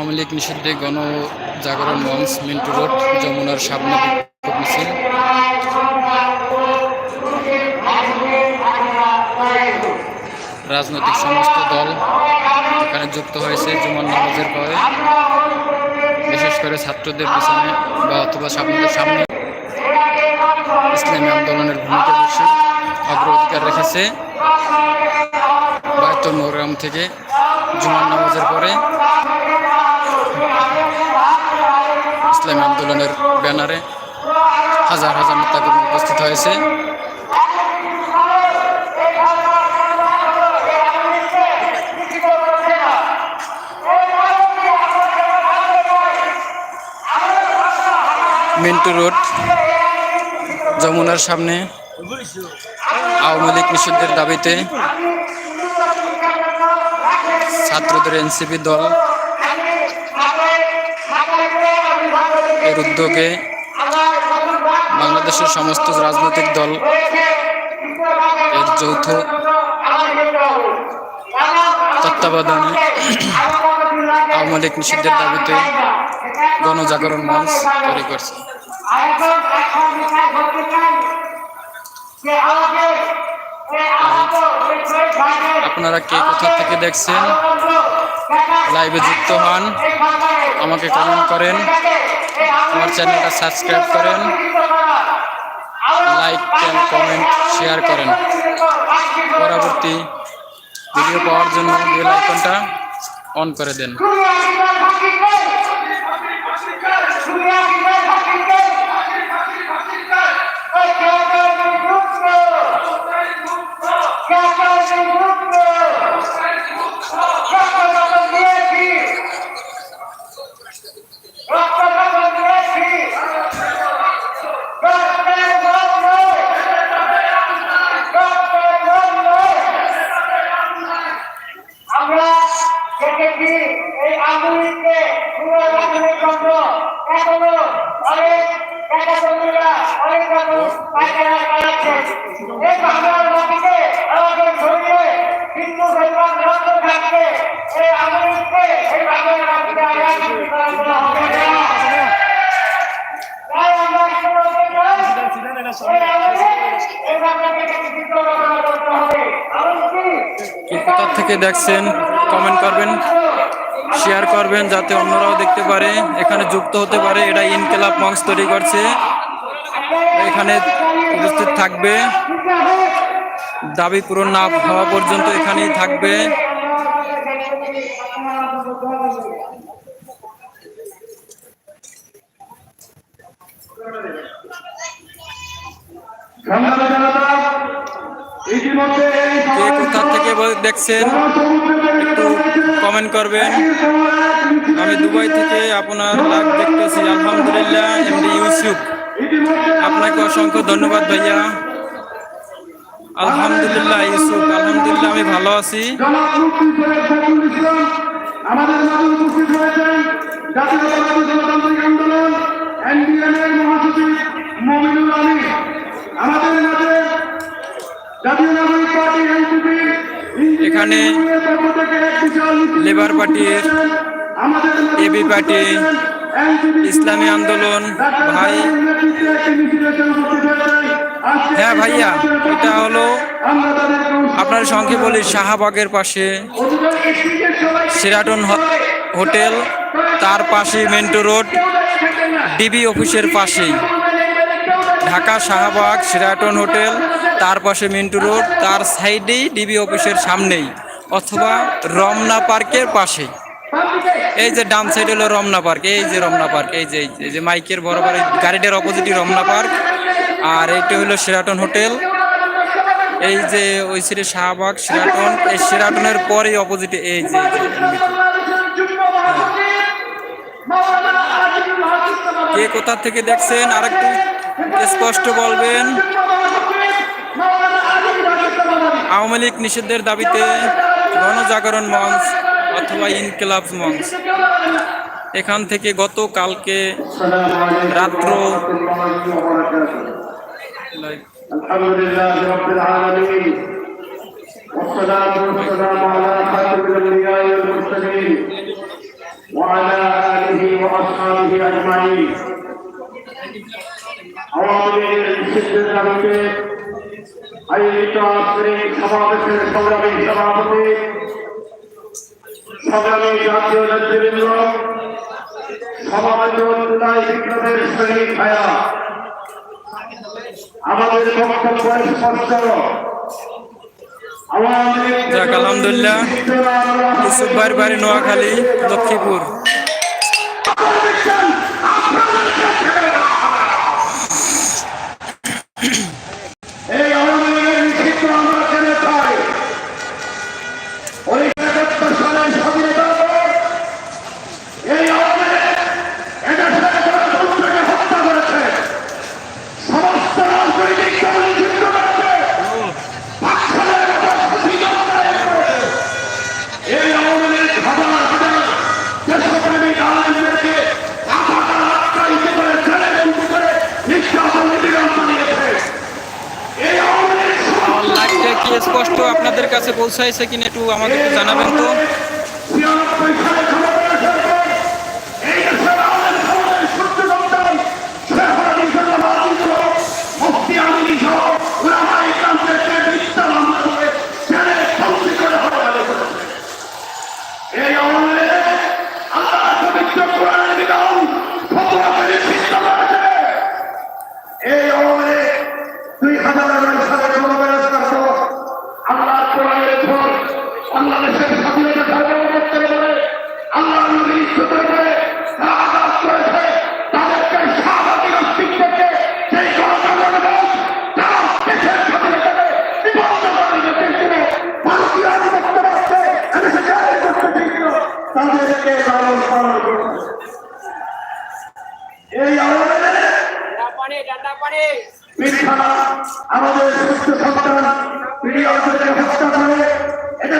আওয়ামী লীগ নিষিদ্ধে গণ জাগরণ মঞ্চ মিন্টু রোড, যমুনার সামনে মিছিল। রাজনৈতিক সমস্ত দল এখানে যুক্ত হয়েছে জুমার নামাজের পরে। বিশেষ করে ছাত্রদের পিছনে বা অথবা সামনের সামনে ইসলামী আন্দোলনের ভূমিকা বেশি অগ্রাধিকার রেখেছে। বায়তুল মোহরাম থেকে জুমার নামাজের পরে ইসলামী আন্দোলনের ব্যানারে হাজার হাজার নেতাকর্মী উপস্থিত হয়েছে। মিন্টু রোড, যমুনার সামনে আওয়ামী লীগ নিষিদ্ধের দাবিতে ছাত্রদের এনসিপি দল এর উদ্যোগে বাংলাদেশের সমস্ত রাজনৈতিক দল এর যৌথ তত্ত্বাবধানে আওয়ামী লীগ নিষিদ্ধের দাবিতে গণজাগরণ মঞ্চ তৈরি করছে। আপনারা কে কোথা থেকে দেখছেন? লাইভে যুক্ত হন। আমাকে কমেন্ট করেন। আমার চ্যানেলটা সাবস্ক্রাইব করেন লাইক কমেন্ট শেয়ার করেন। পরবর্তী ভিডিও পাওয়ার জন্য বেল আইকনটা অন করে দেন। থেকে দেখছেন কমেন্ট করবেন শেয়ার করবেন যাতে অন্যরাও দেখতে পারে, এখানে যুক্ত হতে পারে এটা ইনকেলাব মঞ্চ তৈরি করছে। এখানে উপস্থিত থাকবে, দাবি পূরণ না হওয়া পর্যন্ত এখানেই থাকবে। এই কে কোথা থেকে দেখছেন একটু কমেন্ট করবেন। আমি দুবাই থেকে আপনার লাইভ দেখতেছি। আলহামদুলিল্লাহ এমডি ইউসুফ আপনাকে অসংখ্য ধন্যবাদ ভাইয়া। আলহামদুলিল্লাহ ইউসুফ আলহামদুলিল্লাহ আমি ভালো আছি। আমাদের মাঝে উপস্থিত হয়েছেন জাতীয়তাবাদী গণতান্ত্রিক আন্দোলন এনডিএম এর মহাসচিব মমিনুল আলী আমাদের মাঝে জাতীয় নাগরিক পার্টি এনসিপি এখানে লেবার পার্টির এবি পার্টি ইসলামী আন্দোলন, ভাই। হ্যাঁ ভাইয়া, এটা হলো আপনার সঙ্গে বলি শাহবাগের পাশে। সিরাটন হোটেল, তার পাশে মেন্টো রোড ডিবি অফিসের পাশেই। ঢাকা শাহবাগ, সিরাটন হোটেল তার পাশে মিন্টু রোড তার সাইডেই ডিবি অফিসের সামনেই অথবা রমনা পার্কের পাশে এই যে ডান সাইড হলো রমনা পার্ক এই যে রমনা পার্ক এই যে এই যে- মাইকের বরাবর গাড়িটার অপোজিটই রমনা পার্ক আর এইটা হলো সেরাটন হোটেল এই যে ওই সাইডে শাহবাগ সেরাটন এই সেরাটনের পরেই অপোজিটে এই যে। কে কোথা থেকে দেখছেন আর একটু স্পষ্ট বলবেন আওয়ামী লীগ নিষেধের দাবিতে গণজাগরণ মঞ্চ অথবা ইনকিলাব মঞ্চ। এখান থেকে গত কালকে রাত্র আওয়ামী লীগের নিষিদ্ধের দাবিতে আয়োজিত আজকের সমাবেশের সংগ্রামী সভাপতি সংগ্রামী জাতীয় নেতৃবৃন্দ সমাবেশ বিক্রমের সৈনিক আমাদের বক্তব্য স্পষ্ট। আলহামদুলিল্লাহ নোয়াখালী লক্ষ্মীপুর। কাছে পৌঁছাইছে কিনা একটু আমাদেরকে জানাবেন তো। মৃত্যুতে করে আঘাত করেছে তাদেরকে স্বাভাবিক অস্তিত্বকে সেই গণতন্ত্রের দল তারা আমাদের সুস্থ সন্তান প্রিয় হত্যা করে, এটা